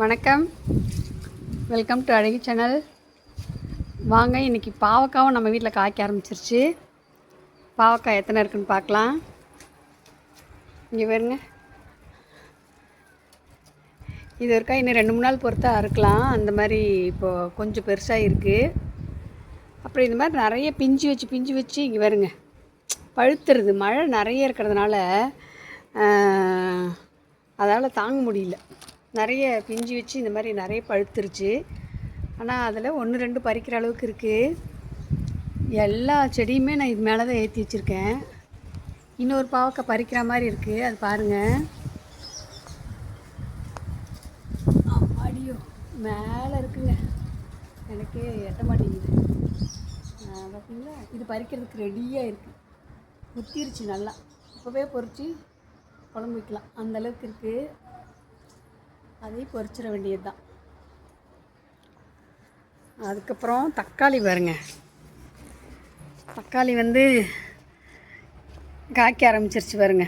வணக்கம். Welcome to அழகி channel வாங்க இன்றைக்கி பாவக்காவும் நம்ம வீட்டில் காய்க்க ஆரம்பிச்சிருச்சு. பாவக்காய் எத்தனை இருக்குன்னு பார்க்கலாம். இங்கே பாருங்க. இது இருக்கா இன்னும் ரெண்டு மூணு நாள் பொறுத்தா அறுக்கலாம். அந்த மாதிரி இப்போது கொஞ்சம் பெருசாக இருக்குது அப்புறம் இந்த மாதிரி நிறைய பிஞ்சு வச்சு பிஞ்சு வச்சு இங்கே வருங்க பழுத்துருது. மழை நிறைய இருக்கிறதுனால அதால் தாங்க முடியல. நிறைய பிஞ்சு வச்சு இந்த மாதிரி நிறைய பழுத்துருச்சு. ஆனால் அதில் ஒன்று ரெண்டு பறிக்கிற அளவுக்கு இருக்குது எல்லா செடியுமே நான் இது மேலே தான் ஏற்றி வச்சுருக்கேன். இன்னொரு பாவக்காய் பறிக்கிற மாதிரி இருக்குது அது பாருங்கள் அடியோ மேலே இருக்குங்க. எனக்கே எட்ட மாட்டேங்குது. பார்த்தீங்களா இது பறிக்கிறதுக்கு ரெடியாக இருக்குது குத்திருச்சு நல்லா. இப்போவே பொறிச்சு குழம்பு வைக்கலாம். அந்த அளவுக்கு இருக்குது அதையும் பொறிச்சிட வேண்டியது தான் அதுக்கப்புறம் தக்காளி பாருங்க. தக்காளி வந்து காய்க்க ஆரம்பிச்சிருச்சு பாருங்க.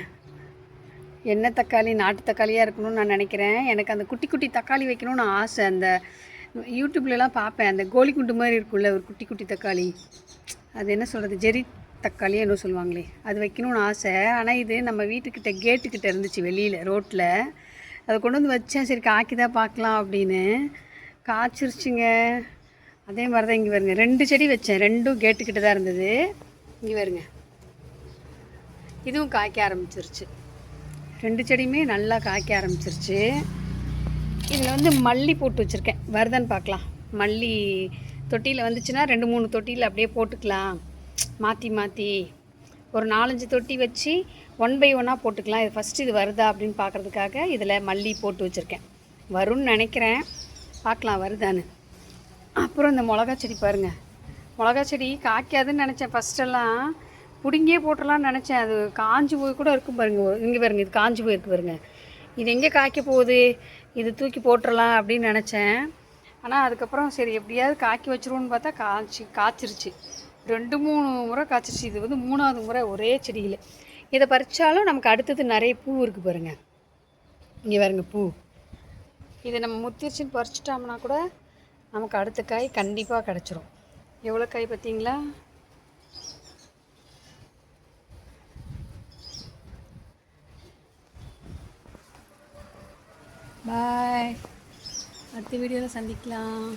என்ன தக்காளி நாட்டு தக்காளியாக இருக்கணும்னு நான் நினைக்கிறேன். எனக்கு அந்த குட்டி குட்டி தக்காளி வைக்கணும்னு ஆசை. அந்த யூடியூப்லலாம் பார்ப்பேன். அந்த கோழி குண்டு மாதிரி இருக்கும்ல ஒரு குட்டி குட்டி தக்காளி. அது என்ன சொல்கிறது ஜெரி தக்காளி என்ன சொல்லுவாங்களே. அது வைக்கணும்னு ஆசை. ஆனால் இது நம்ம வீட்டுக்கிட்ட கேட்டுக்கிட்ட இருந்துச்சு வெளியில் ரோட்டில் அதை கொண்டு வந்து வச்சேன். சரி காய்க்குதா பார்க்கலாம் அப்படின்னு. காய்ச்சிருச்சுங்க. அதே மாதிரி தான் இங்கே வருங்க. ரெண்டு செடி வச்சேன். ரெண்டும் கேட்டுக்கிட்ட தான் இருந்தது. இங்கே வருங்க. இதுவும் காய்க்க ஆரம்பிச்சிருச்சு. ரெண்டு செடியுமே நல்லா காய்க்க ஆரம்பிச்சிருச்சு. இதில் வந்து மல்லி போட்டு வச்சுருக்கேன். வருதான்னு பார்க்கலாம். மல்லி தொட்டியில் வந்துச்சுன்னா ரெண்டு மூணு தொட்டியில் அப்படியே போட்டுக்கலாம். மாற்றி மாற்றி ஒரு நாலஞ்சு தொட்டி வச்சு ஒன் பை ஒன்னாக போட்டுக்கலாம். இது ஃபஸ்ட்டு இது வருதா அப்படின்னு பார்க்குறதுக்காக இதில் மல்லி போட்டு வச்சுருக்கேன். வரும்னு நினைக்கிறேன். பார்க்கலாம் வருதான்னு. அப்புறம் இந்த மிளகா செடி பாருங்கள் மிளகா செடி காய்க்காதுன்னு நினச்சேன் ஃபஸ்ட்டெல்லாம் பிடுங்கியே போட்டுடலாம்னு நினச்சேன். அது காஞ்சி போய் கூட இருக்கும் பாருங்கள் இங்கே பாருங்கள் இது காஞ்சி போயிருக்கு பாருங்கள் இது எங்கே காய்க்க போகுது? இது தூக்கி போட்டுடலாம் அப்படின்னு நினச்சேன். ஆனால் அதுக்கப்புறம் சரி எப்படியாவது காய்க்க வச்சிருவோன்னு பார்த்தா காய்ச்சி காய்ச்சிருச்சு. ரெண்டு மூணு முறை காய்ச்சிச்சு. இது வந்து மூணாவது முறை ஒரே செடியில். இதை பறித்தாலும் நமக்கு அடுத்தது நிறைய பூ இருக்குது பாருங்க. இங்கே பாருங்க பூ. இதை நம்ம முத்திரிச்சின்னு பறிச்சிட்டோம்னா கூட நமக்கு அடுத்த காய் கண்டிப்பாக கிடச்சிரும். எவ்வளோ காய் பார்த்தீங்களா? பாய் அடுத்த வீடியோவில் சந்திக்கலாம்.